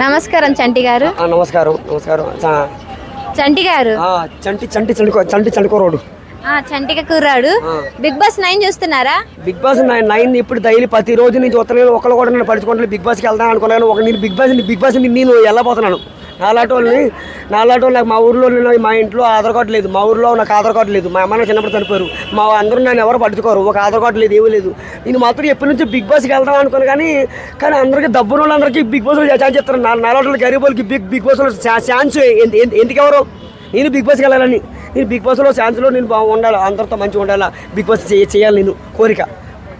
నమస్కారం చంటి గారు. నమస్కారం నమస్కారం. చంటి గారు. చంటి చంటి చండుకో చంటి చండుకోరోడు ఆ, చంటిగా కుర్రాడు. బిగ్ బాస్ నైన్ చూస్తున్నారా? బిగ్ బాస్ నైన్ నైన్ ఇప్పుడు డైలీ ప్రతి రోజు నేను చూస్తున్నాను. ఒకళ్ళు కూడా నేను పడుచుకుంటాను బిగ్ బాస్కి వెళ్దాం అనుకున్నాను. ఒక నేను బిగ్ బాస్ బిగ్ బాస్ నేను వెళ్ళబోతున్నాను నాలాంటి వాళ్ళని నాలాంటి వాళ్ళు నాకు మా ఊర్లో నేను మా ఇంట్లో ఆధార్ కార్డు లేదు మా ఊర్లో నాకు ఆధార్ కార్డు లేదు. మా అమ్మ చిన్నప్పుడు చనిపోయారు. మా అందరూ నన్ను ఎవరు పట్టుకోరు ఒక ఆధార్ కార్డు లేదు ఏమీ లేదు. నేను మాత్రం ఎప్పటి నుంచి బిగ్ బాస్కి వెళ్దాం అనుకున్నాను కానీ కానీ అందరికీ డబ్బున్న వాళ్ళందరికీ బిగ్ బాస్లో ఛాన్స్ చెప్తారు నా నాలాంటి గరీబ్ వాళ్ళకి బిగ్ బిగ్ బాస్లో ఛాన్స్ ఎందుకు ఎవరు? నేను బిగ్ బాస్కి వెళ్ళాలని. నేను బిగ్ బాస్లో ఛాన్స్లో నేను బాగా ఉండాలి? అందరితో మంచిగా ఉండాలి? బిగ్ బాస్ చేయాలి నేను కోరిక.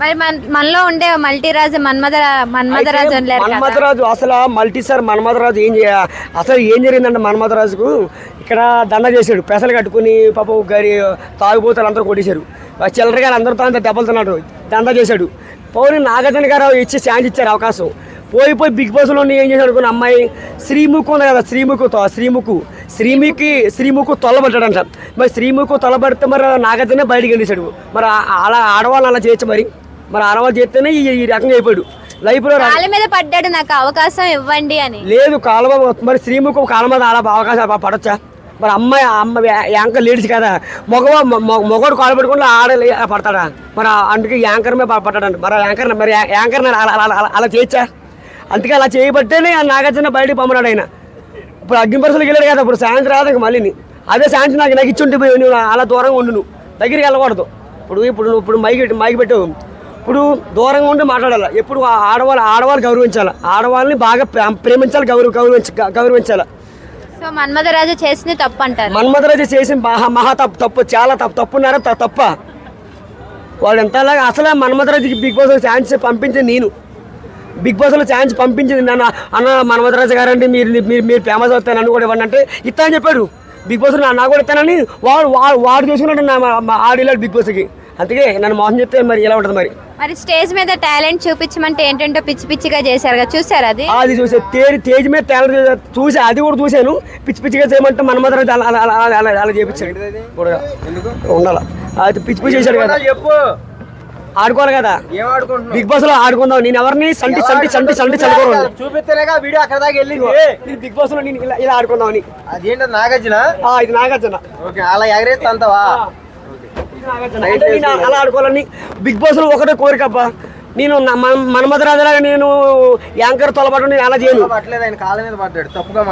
మరి మన మనలో ఉండే మల్టీరాజు మన్మధ మన్మధరాజు మన్మధరాజు అసలు మల్టీ సార్ మన్మధరాజు ఏం చేయ అసలు ఏం జరిగిందంటే మన్మధరాజుకు ఇక్కడ దండ చేశాడు. పెసలు కట్టుకుని పాపం గరి తాగుబోతారు అందరూ కొట్టేశారు. చిల్లర గారు అందరితో అంత దెబ్బలుతున్నాడు దండ చేశాడు. పౌని నాగార్జున గారు ఇచ్చి ఛాన్స్ ఇచ్చారు అవకాశం. పోయి పోయి బిగ్ బాస్లో ఏం చేశాడు అనుకున్న అమ్మాయి శ్రీముఖు ఉంది కదా శ్రీముఖు తో- శ్రీముఖు. శ్రీముఖి శ్రీముఖు తొలబడ్డాడంట. మరి శ్రీముఖు తొలబడితే మరి నాగార్జున బయటికి వెళ్ళేశాడు. మరి అలా ఆడవాళ్ళు అలా చేయొచ్చు మరి? మరి ఆడవాళ్ళు చేస్తేనే ఈ ఈ రకంగా అయిపోయాడు. లైఫ్లో కాళ్ళ మీద పడ్డాడు నాకు అవకాశం ఇవ్వండి అని. లేదు కాలువ మరి శ్రీముఖ కాలం మీద అలా అవకాశం పడొచ్చా? మరి అమ్మాయి అమ్మ యాంకర్ లేడీస్ కదా. మగవా మగవాడు కాలు పెట్టుకుంటే ఆడ పడతాడా? మరి అందుకే యాంకర్ మీద ప- పడ్డాడంట. మరి యాంకర్ మరి యాంకర్ అలా అలా- అలా- అలా చేయొచ్చా? అందుకే అలా చేయబట్టేనే నాగార్జున బయటికి పంపనాడు ఆయన. ఇప్పుడు అగ్ని పరిస్థితులకు వెళ్ళాడు కదా ఇప్పుడు సాయంత్రం రాదు ఇంక మళ్ళీ అదే సాయంత్రం నాకు పోయి నువ్వు అలా దూరంగా ఉండు నువ్వు. దగ్గరికి వెళ్ళకూడదు. ఇప్పుడు ఇప్పుడు నువ్వు ఇప్పుడు మైకి మైకి పెట్టు. ఇప్పుడు దూరంగా ఉండి మాట్లాడాలి? ఎప్పుడు ఆడవాళ్ళు ఆడవాళ్ళు గౌరవించాలి? ఆడవాళ్ళని బాగా ప్రే- ప్రేమించాలి గౌరవ గౌరవించ గౌరవించాలి? సో మన్మధరాజు చేసింది తప్పు అంటారు మన్మధరాజు చేసిన మహా మహా తప్పు తప్పు చాలా తప్పు తప్పున్నారా? త- తప్ప. వాడు ఎంతలాగా అసలే మన్మధరాజుకి బిగ్ బాస్ ఛాన్స్ పంపించింది నేను. బిగ్ బాస్లో ఛాన్స్ పంపించింది నన్ను అన్న మన్మధరాజు గారండి మీరు మీరు మీరు ఫేమస్ అవుతాను నన్ను కూడా ఇవ్వండి అంటే ఇస్తా అని చెప్పాడు బిగ్ బాస్ నా కూడా ఇస్తానని వాడు వాడు వాడు చూసుకున్నాడు నా మా ఆడిలాడు బిగ్ బాస్కి. అందుకే నన్ను మోసం చెప్తే మరి ఎలా ఉంటుంది మరి? మరి స్టేజ్ మీద టాలెంట్ చూపించమంటే ఏంటంటో పిచ్చి పిచ్చిగా చేశారు కదా చూసారు అది? అది చూసే తేరి తేజ్ మీద తేల చూసి అది కూడా చూశాను. పిచ్చి పిచ్చిగా చేయమంటే మన్మధరాజు అలా అలా అలా అలా కూడా ఉండాల? అది పిచ్చి పిచ్చి చేశాడు కదా. చెప్పు? ఆడుకోవాలి కదా. బిగ్ బాస్లో ఆడుకుందాం. నేను ఎవరిని సంటి సంటి సంటి సంటి చదువుకోను. చూపిస్తేనేగా వీడియో అక్కడ దాకా వెళ్ళింది. నేను బిగ్ బాస్లో నేను ఇలా ఇలా ఆడుకుందామని. అదేంటో నాగార్జున? ఆ, ఇది నాగార్జున. ఓకే అలా ఎగరేస్తా అంతవా. అంటే నేను అలా ఆడుకోవాలని బిగ్ బాస్లో ఒకటే కోరికప్ప నేను మన్మధరాజులాగా నేను యాంకర్ తొలబట్టడం నేను అలా చేయను. కాళ్ళ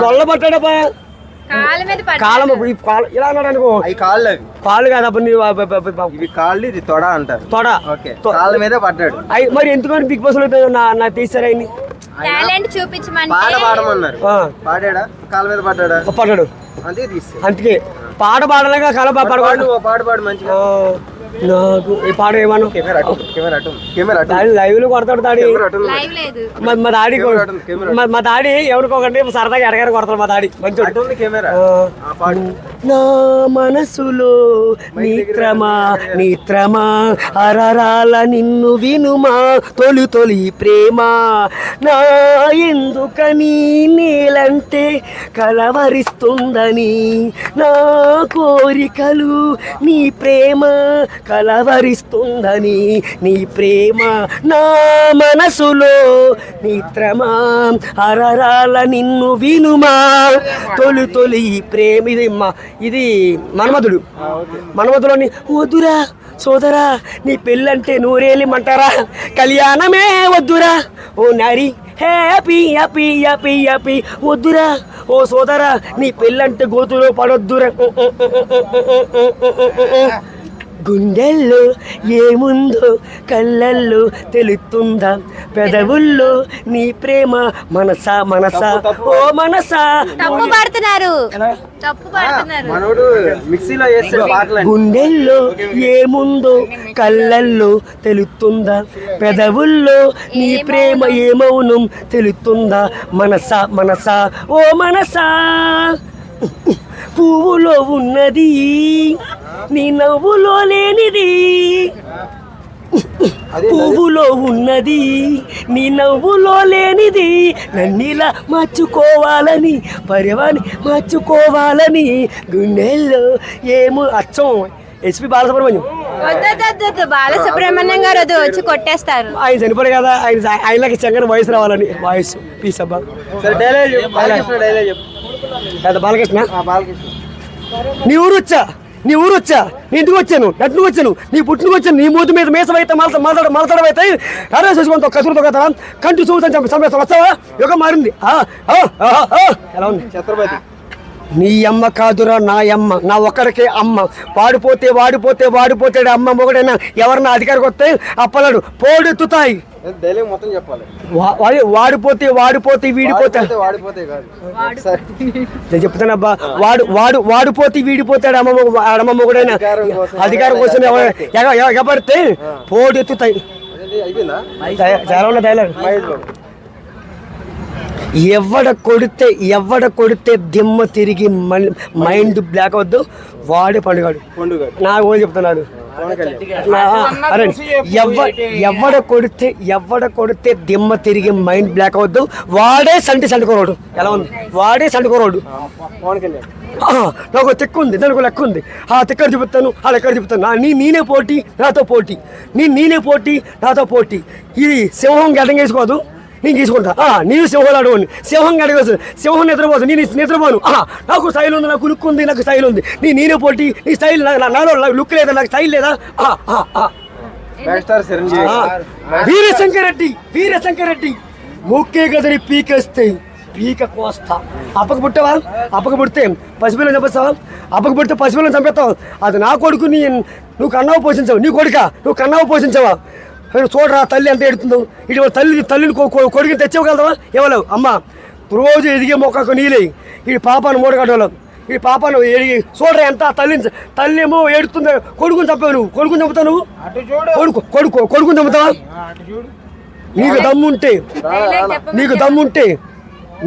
కాళ్ళ పడ్డాడు. కాలం ఈ కాలు ఇలా అన్నాడు అనుకో. కాళ్ళు అవి. కాలు కాదప్ప నీ బ- బ- బ- బ- ఇవి కాళ్ళు ఇది తొడ అంటారు. తొడ. ఓకే. తొ- కాళ్ళ మీదే పడ్డాడు. అయ్ మరి ఎందుకని బిగ్ బాస్లో నా తీసారా ఆయన్ని? టాలెంట్ పాట పాడమన్నారు. పాడాడా? కాళ్ళ మీద పడ్డాడా? పడ్డాడు. అందుకే తీస్తే అందుకే. పాట పాడలేక కల పాడు పడవాడు ఓ పాడు పాడు మంచిగా. నాకు ఈ పాట ఏమను లైవ్లో కొడతాడు లేదు. మా కెమెరా మా- దాడి ఎవరికొకటి సరదాగా ఎడగారు కొడతాడు మా ఆ, పాడు నా మనసులో మిత్రమా మిత్రమా అరరాల నిన్ను వినుమా తొలి తొలి ప్రేమ. నా ఎందుకని నీలంటే కలవరిస్తుందని? నా కోరికలు నీ ప్రేమ కలవరిస్తుందని నీ ప్రేమ నా మనసులో. మిత్రమా అరరాల నిన్ను వినుమా. తొలి తొలి ప్రేమ ఇది మా- ఇది మన్మధుడు. మన్మధులోని వద్దురా సోదరా నీ పెళ్ళంటే నూరేలిమంటారా కళ్యాణమే వద్దురా. ఓ నరి హ్యాపీ హ్యాపీ హ్యాపీ హ్యాపీ. వద్దురా. ఓ సోదరా నీ పెళ్ళంటే గోతులో పడొద్దురా. గుండెల్లో ఏముందో కళ్ళల్లో తెలుస్తుందా? పెదవుల్లో నీ ప్రేమ మనసా మనసా? ఓ మనసా? తప్పు పాడుతున్నారు. తప్పు మిక్సీలో గుండెల్లో ఏముందో కళ్ళల్లో తెలుస్తుందా? పెదవుల్లో నీ ప్రేమ ఏమౌనం తెలుస్తుందా? మనసా మనసా? ఓ మనసా? పువ్వులో ఉన్నది. నీ నవ్వులో లేనిది. పువ్వులో ఉన్నది. నీ నవ్వులో లేనిది. నన్నిలా మార్చుకోవాలని పరివాని మార్చుకోవాలని గుండెల్లో ఏమో అచ్చం. ఎస్పి బాలసుబ్రహ్మణ్యం. బాలసుబ్రహ్మణ్యం గారు వద్దు వచ్చి కొట్టేస్తారు. ఆయన చనిపోయాడు కదా ఆయన ఆయనకి చెంగని వయసు రావాలని. వాయిస్. పీస్ అబ్బా. బాలకృష్ణ. పెద్ద నీ ఊరు వచ్చా? నీ ఊరు వచ్చా? నీ ఇంటికి వచ్చాను. నట్టుకు వచ్చాను. నీ పుట్టుకు వచ్చాను. నీ మూతి మీద మేసం అయితే మలత మలతడ మలతడం అయితే అరే చూసుకుంటా కసురుతో కదా కంటి చూసాను చంపేస్తా వచ్చావా యుగం మారింది. ఎలా ఉంది? ఛత్రపతి. నీ అమ్మ కాదురా నా అమ్మ నా ఒక్కరికే అమ్మ. వాడిపోతే వాడిపోతే వాడిపోతాడు అమ్మ ఒకడైనా ఎవరన్నా అధికారికి వస్తే అప్పలాడు పోడెత్తుతాయి. చెప్పాలి. వాడిపోతే వాడిపోతే వీడిపోతే. నేను చెప్తాను అబ్బా వాడు వాడు వాడిపోతే వీడిపోతాడు అమ్మమ్మ అమ్మమ్మ ఒకడైనా అధికారం కోసం ఎగబడితే పోడెత్తుతాయి. డైలాగ్ ఎవడ కొడితే ఎవడ కొడితే దిమ్మ తిరిగి మైండ్ బ్లాక్ అవద్దు వాడే పండుగాడు. పండుగ నా ఓ చెప్తున్నాడు అరే ఎవ ఎవడ కొడితే ఎవడ కొడితే దిమ్మ తిరిగి మైండ్ బ్లాక్ అవద్దు వాడే సంటి సండుకోరోడు. ఎలా ఉంది? వాడే సండుకోరోడు. నాకు ఒక తిక్కు ఉంది. దానికి ఒక లెక్క ఉంది. ఆ తిక్కడ చెబుతాను ఆ లెక్క చెబుతాను నా- నీ నేనే పోటీ నాతో పోటీ. నీ నేనే పోటీ నాతో పోటీ. ఇది సింహం గడ్డం వేసుకోదు. నేను తీసుకుంటా ఆ, నీవు సింహం అడగండి సింహం గడగదు సింహం నిద్రపోదు. నేను నిద్రపోను. ఆ, నాకు స్టైల్ ఉంది నాకు లుక్ ఉంది నాకు స్టైల్ ఉంది. నీ నేనే పోటీ. నీ స్టైల్ నాలో లుక్ లేదా? నాకు స్టైల్ లేదా? వీరశంకర్ రెడ్డి వీరశంకర్ రెడ్డి. ముక్కే గదిని పీకేస్తే పీక కోస్తా. అప్పక పుట్టవా? అప్పక పుడితే పసిపిల్లని చంపేస్తావా? అప్పక పుడితే పసిపిల్లని చంపేస్తావు? అది నా కొడుకు నీ నువ్వు కన్నావు పోషించావు. నీ కొడుక? నువ్వు కన్నావు పోషించావా? చూడరా తల్లి ఎంత ఎడుతుందో ఇటు తల్లి తల్లిని కొడుకుని తెచ్చేవగలవా ఇవ్వలేవు. అమ్మ రోజు ఎదిగే మొక్కకు నీలే ఈ పాపాను మూడగట్టలేవు ఈ పాపను ఎడిగి చూడరా ఎంత తల్లిని తల్లి ఏమో ఏడుతుంది. కొడుకుని చంపావు నువ్వు. కొడుకుని చంపుతావు నువ్వు? కొడుకు కొడుకు కొడుకుని చంపుతావా? నీకు దమ్ముంటే నీకు దమ్ముంటే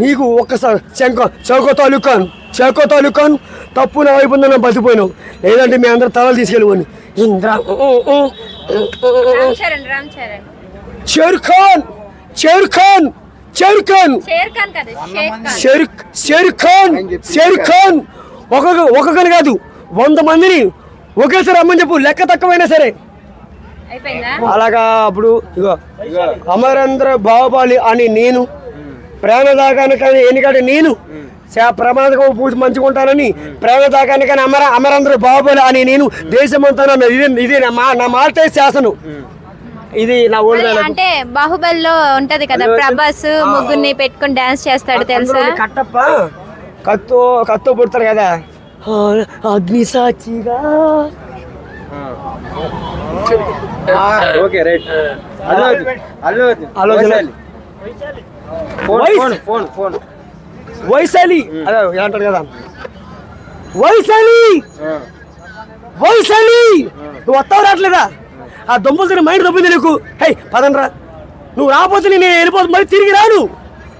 నీకు ఒక్కసారి శంక చౌకో తాలూకాన్ చౌకో తాలూకాన్ తప్పు నా వైపు ఉందని బతిపోయినావు లేదంటే మీ అందరు తలలు తీసుకెళ్ళిపోయి ఇంద్ర. చరణ్ రామ్ చరణ్. షేర్ ఖాన్ షేర్ ఖాన్ షేర్ ఖాన్. షేర్ ఖాన్ కదా షేక్ ఖాన్. షేర్ షేర్ ఖాన్ షేర్ ఖాన్. ఒక్కొక్క ఒక్కొక్కరు కాదు వంద మందిని ఒకేసారి అమ్మని చెప్పు లెక్క తక్కువైనా సరే. అలాగా అప్పుడు ఇగో అమరేంద్ర బాహుబలి అని నేను ప్రేమదాకానికని ఎన్నికటి నేను ప్రమాదకం పూజ మంచుకుంటానని ప్రేమదాకానికని అమర అమరేంద్ర బాహుబలి అని నేను దేశమంతా ఇది ఇది నా మాటే శాసనం. ఇది నా అంటే బాహుబలిలో ఉంటది కదా ప్రభాస్ ముగ్గురిని పెట్టుకొని డాన్స్ చేస్తాడు తెలుసా? కట్టప్ప కత్తో కత్తో పుడతారు కదా. అగ్ని సాక్షిగా. Okay right. Allu Allu Allu. Phone phone phone. Vaishali. అదే ఏమంటారు కదా. వైశాలి. వైశాలి! నువ్వు వస్తావు రావట్లేదా? ఆ దొంపలు తిని మైండ్ దొబ్బింది నీకు. హై పదండ్రా. నువ్వు రాకపోతే నేను వెళ్ళిపోతు మళ్ళీ తిరిగి రాను.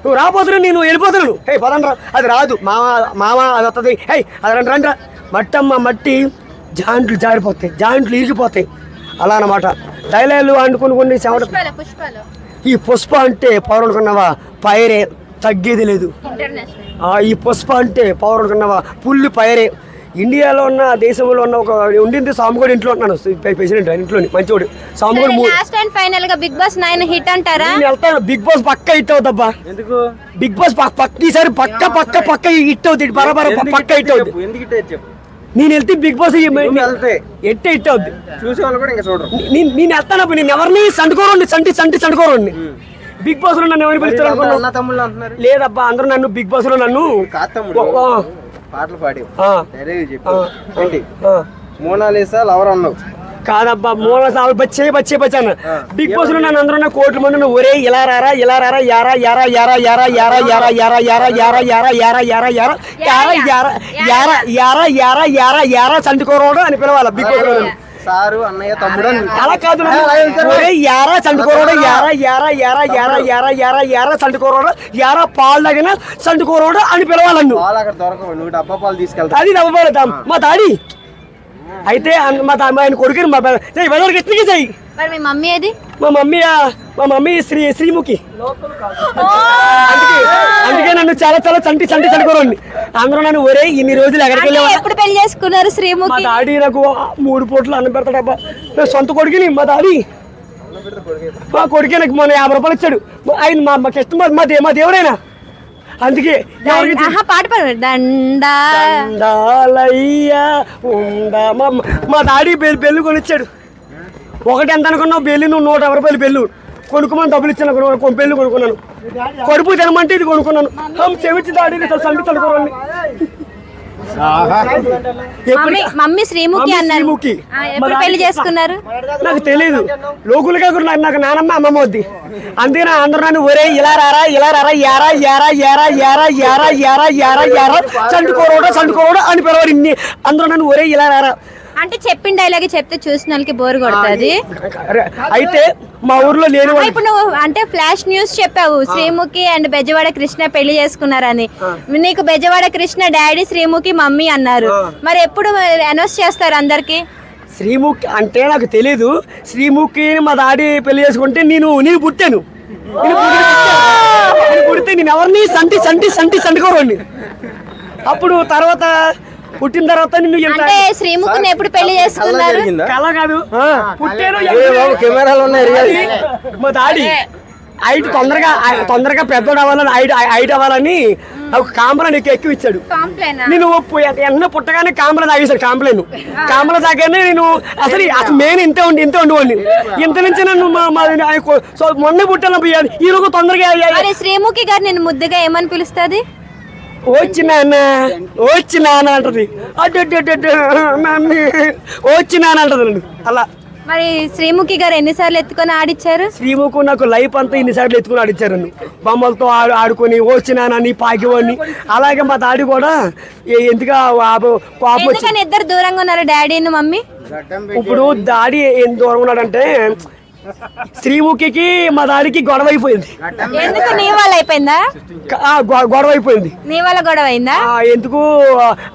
నువ్వు రాకపోతే నేను వెళ్ళిపోతున్నాను హే పదండ్రా. అది రాదు. మామ మామ అది వస్తుంది హై అది రండి రండ్రా. మట్టమ్మ మట్టి జాయింట్లు జారిపోతాయి. జాయింట్లు ఇరిగిపోతాయి. అలా అన్నమాట. డైలాగులు అనుకుని కొన్ని చెమట ఈ పుష్ప అంటే పవర్ అనుకున్నావా పైరే. తగ్గేది లేదు. ఈ పుష్ప అంటే పవర్ అనుకున్నావా? పుల్లి పైరే. ఇండియాలో ఉన్న దేశంలో ఉన్న ఒక ఉండింది సాముగోడు ఇంట్లో ఉంటున్నాను ప్రెసిడెంట్ ఆయన ఇంట్లోని మంచివాడు సాముగోడు లాస్ట్ అండ్ ఫైనల్గా బిగ్ బాస్ నైన్ హిట్ అంటారా? నేను వెళ్తాను. బిగ్ బాస్ పక్క హిట్ అవుద్దబ్బా ఎందుకు? బిగ్ బాస్ పక్క ఈసారి పక్క పక్క పక్క హిట్ అవుతుంది బరాబర పక్క హిట్ అవుతుంది ఎందుకు చెప్పు. నేను వెళ్తే బిగ్ బాస్ ఎట్టే హిట్ అవుద్ది? చూసే వాళ్ళు కూడా ఇంకా చూడరు. నేను నేను వెళ్తానప్పుడు నేను ఎవరిని? సండుకోరండి సంటి సంటి సండుకోరండి బిగ్ బాస్లో నన్ను ఎవరు పిలుస్తారు లేదబ్బా అందరూ నన్ను బిగ్ బాస్లో నన్ను. పాటలు ఆ. మోనాలిసా లవర్ అన్నావు కాదబ్బా సార్లు బచ్చే బచ్చే బచ్చాను. బిగ్ బాస్లో నన్ను అందరూ కోట్ల మంది ఒరే ఇలా రారా ఇలా రారా యారా యారా యారా యారా యారా యారా యారా యారా యారా యారా యారా యారా యారా యారా యారా యారా యారా యారా యారా చండుకోరోడు అని పిలవాలి బిగ్ బాస్లో. సారు అన్నయ్య తమ్ముడు అలా కాదు యారా చండుకోరోడు యారా యారా యారా యారా యారా యారా యారా చండుకోరోడు యారా పాలు తగిన చండుకోరోడు అని పిలవాలి నన్ను పాలు అక్కడ దొరకవు నువ్వు డబ్బా పాలు తీసుకెళ్తా అది నవ్వబడతాం మా దాడి. అయితే మా మా ఆయన కొడుకుని మా ఎత్తికి చెయ్యి మరి మీ మమ్మీ ఏది? మా మమ్మీ మా మమ్మీ శ్రీ శ్రీముఖి. అందుకే అందుకే నన్ను చాలా చాలా చంటి చంటి చనిపోరండి అందరూ నన్ను ఒరే ఇన్ని రోజులు ఎక్కడికి ఎప్పుడు పెళ్ళి చేసుకున్నారు మా శ్రీముఖి డాడీ నాకు మూడు పూటలు అన్నం పెడతాడబ్బా సొంత కొడుకుని మా డాడీ. మా కొడుకే నాకు మొన్న యాభై రూపాయలు ఇచ్చాడు. ఆయన మా మాకు ఇష్టం మా- మా మా దేవుడైనా. అందుకే పాట మా మా డాడీ బెల్లి బెల్లు కొనిచ్చాడు. ఒకటి ఎంత అనుకున్నావు? బెల్లి నువ్వు నూట యాభై రూపాయలు బెల్లు. కొనుక్కోమని డబ్బులు ఇచ్చాను బెల్లు కొనుక్కున్నాను. కడుపు తినమంటే ఇది కొనుక్కున్నాను. చెవిచ్చి దాడి సండి తడుకోరండి మమ్మీ మమ్మీ శ్రీముఖి అన్నారు. ఆ, ఎప్పుడు పెళ్ళి చేసుకున్నారు? నాకు తెలియదు లోకులుగా కూడా నాకు- నాకు నానమ్మ అమ్మమ్మ వద్ది. అందుకని అందరూ నన్ను ఒరే ఇలా రారా ఇలా రారా యారా యారా యారా యారా యారా యారా యారా యారా చండుకోరోడా చండుకోరోడా అని పిలవారు ఇన్ని. అందరూ నన్ను ఒరే ఇలా రారా. అంటే చెప్పిన డైలాగ్ చెప్తే చూసిన వాళ్ళకి బోర్ కొడుతుంది. అయితే మా ఊర్లో లేని ఇప్పుడు నువ్వు అంటే ఫ్లాష్ న్యూస్ చెప్పావు శ్రీముఖి అండ్ బెజవాడ కృష్ణ పెళ్ళి చేసుకున్నారని. నీకు బెజవాడ కృష్ణ డాడీ శ్రీముఖి మమ్మీ అన్నారు. మరి ఎప్పుడు అనౌన్స్ చేస్తారు అందరికి? శ్రీముఖి అంటే నాకు తెలీదు. శ్రీముఖి మా దాడి పెళ్ళి చేసుకుంటే నేను నేను పుట్టాను. పుడితే నేను ఎవరిని సంటి సంటి సంటి సండుకోరండి అప్పుడు తర్వాత పుట్టిన తర్వాత శ్రీముఖిని ఎప్పుడు పెళ్ళి చేసుకున్నారు? కళ కాదు. పుట్టాను కెమెరాలు ఉన్నాయి మా దాడి హైట్ తొందరగా తొందరగా పెద్దోడు అవ్వాలని హైట్ హైట్ అవ్వాలని ఒక కాంబరాన్ని ఎక్కువ ఎక్కువ ఇచ్చాడు. కాంప్లైన్? నేను ఎన్న పుట్టగానే కాంబల తాగేశాడు కాంప్లైన్ కాంబల తాగానే నేను అసలు అసలు మెయిన్ ఇంతే ఉండి ఇంతే ఉండేవాడిని ఇంత నుంచి నన్ను మొన్న పుట్టాను ఈ రోజు తొందరగా శ్రీముఖి గారు నేను ముద్దుగా ఏమని పిలుస్తుంది? వచ్చి నాన్న వచ్చి నాన్న అంటది. అడ్డు మమ్మీ వచ్చి నాన్న. అంటది అలా. మరి శ్రీముఖి గారు ఎన్నిసార్లు ఎత్తుకొని ఆడిచ్చారు? శ్రీముకు నాకు లైఫ్ అంతా ఇన్నిసార్లు ఎత్తుకుని ఆడిచ్చారు నన్ను. బొమ్మలతో ఆడు ఆడుకొని వచ్చినానని పాకివాడిని అలాగే మా దాడి కూడా ఎందుకు కోపం వచ్చి ఎందుకని ఇద్దరు దూరంగా ఉన్నారు డాడీని మమ్మీ? ఇప్పుడు దాడి ఏం దూరం ఉన్నాడంటే శ్రీముఖికి మా దాడికి గొడవ అయిపోయింది. ఎందుకు నీ వాళ్ళ అయిపోయిందా? క- ఆ, గొ- గొడవ అయిపోయింది. నీ వాళ్ళ గొడవ అయిందా? ఆ, ఎందుకు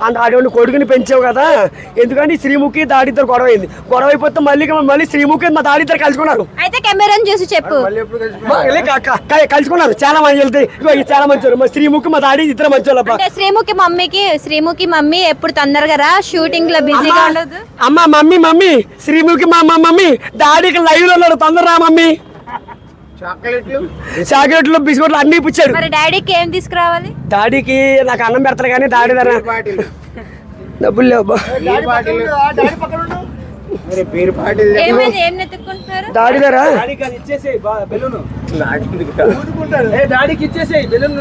అంత అటువంటి కొడుకుని పెంచావు కదా? ఎందుకని శ్రీముఖి దాడి ఇద్దరు గొడవ అయింది. గొడవ అయిపోతే మళ్ళీ మళ్ళీ శ్రీముఖి మా దాడి ఇద్దరు కలుసుకున్నారు. అయితే కెమెరాని చూసి చెప్పు. కలుసుకున్నారు? చాలా మంది వెళ్తే ఇగో ఇది చాలా మంచి మా శ్రీముఖి మా దాడి ఇద్దరు మంచి శ్రీముఖి మమ్మీకి శ్రీముఖి మమ్మీ ఎప్పుడు తొందరగా రా? షూటింగ్లో బిజీగా ఉండదు అమ్మ మమ్మీ మమ్మీ. శ్రీముఖి మా మా మమ్మీ డాడీకి లైవ్లో తొందర రా మమ్మీ. చాక్లెట్లు. చాక్లెట్లు బిస్కెట్లు అన్ని ఇప్పించాడు. మరి డాడీకి ఏం తీసుకురావాలి? డాడీకి నాకు అన్నం పెడతారు కానీ డాడీ ధర డబ్బులు లేవు డాడీ ధర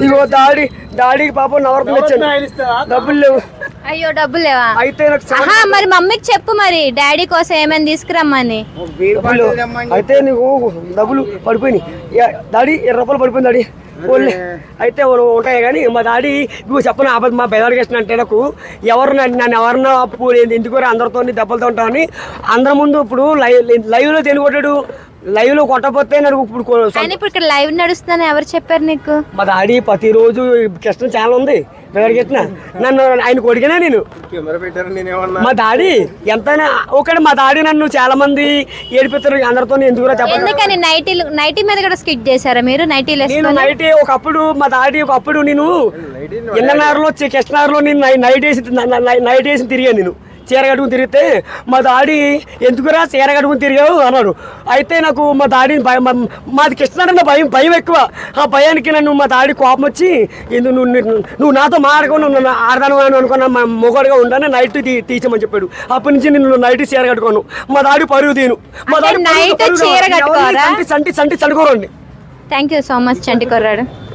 ఇగో డాడీ డాడీకి పాపం నవరత్నం ఇచ్చాను డబ్బులు లేవు. అయ్యో డబ్బులు లేవా? అయితే నాకు చాలా ఆహా మరి మమ్మీకి చెప్పు మరి. డాడీ కోసం ఏమైనా తీసుకురమ్మని. డబ్బులు అయితే నీకు డబ్బులు పడిపోయినాయి. డాడీ ఇరవై రూపాయలు పడిపోయింది డాడీ. ఓన్లీ అయితే ఓ- ఉంటాయి కానీ మా డాడీ ఇగో చెప్పను ఆపద మా బెదర్ అంటే నాకు ఎవరు నన్ను నన్ను ఎవరన్నా అప్పు ఎందుకు అందరితో దెబ్బలతో ఉంటామని అందరి ముందు ఇప్పుడు లైవ్ లైవ్లో దేని కొట్టాడు లైవ్లో కొట్టకపోతే నాకు ఇప్పుడు ఇప్పుడు ఇక్కడ లైవ్ నడుస్తుందని ఎవరు చెప్పారు నీకు? మా డాడీ ప్రతిరోజు కృష్ణ ఛానల్ ఉంది. కృష్ణ నన్ను ఆయన కొడిగినా నేను. కెమెరా పెట్టారు నేనేమన్నా? మా డాడీ ఎంతైనా ఒకటి మా డాడీ నన్ను చాలా మంది ఏడిపిస్తారు అందరితో ఎందుకురా చెప్పండి ఎందుకని? నైటీలు నైటీ మీద కూడా స్కిట్ చేశారా మీరు? నైటీలు నేను వేసుకొని? నైట్ ఒకప్పుడు మా డాడీ ఒకప్పుడు నేను ఎన్ననారులో కృష్ణారులో నేను నై- నైట్ వేసి నైట్ వేసి తిరిగాను నేను. చీర కట్టుకుని తిరిగితే మా దాడి ఎందుకురా చీర కట్టుకుని తిరిగావు? అన్నాడు. అయితే నాకు మా దాడి భయం మాది కృష్ణారంలో భయం భయం ఎక్కువ. ఆ భయానికి నన్ను మా దాడి కోపం వచ్చి ఎందుకు నువ్వు నువ్వు- నువ్వు నాతో మాడకుండా నువ్వు నన్ను ఆడదాను అని అనుకున్న మా మొగడుగా ఉండని నైట్ తీసేమని చెప్పాడు. అప్పటి నుంచి నేను నైట్ చీర కట్టుకోను. మా దాడి పరుగు తీను మా దాడి? సంటి సంటి సంటి చడుకోరండి thank you so much Chanti కొర్రాడు.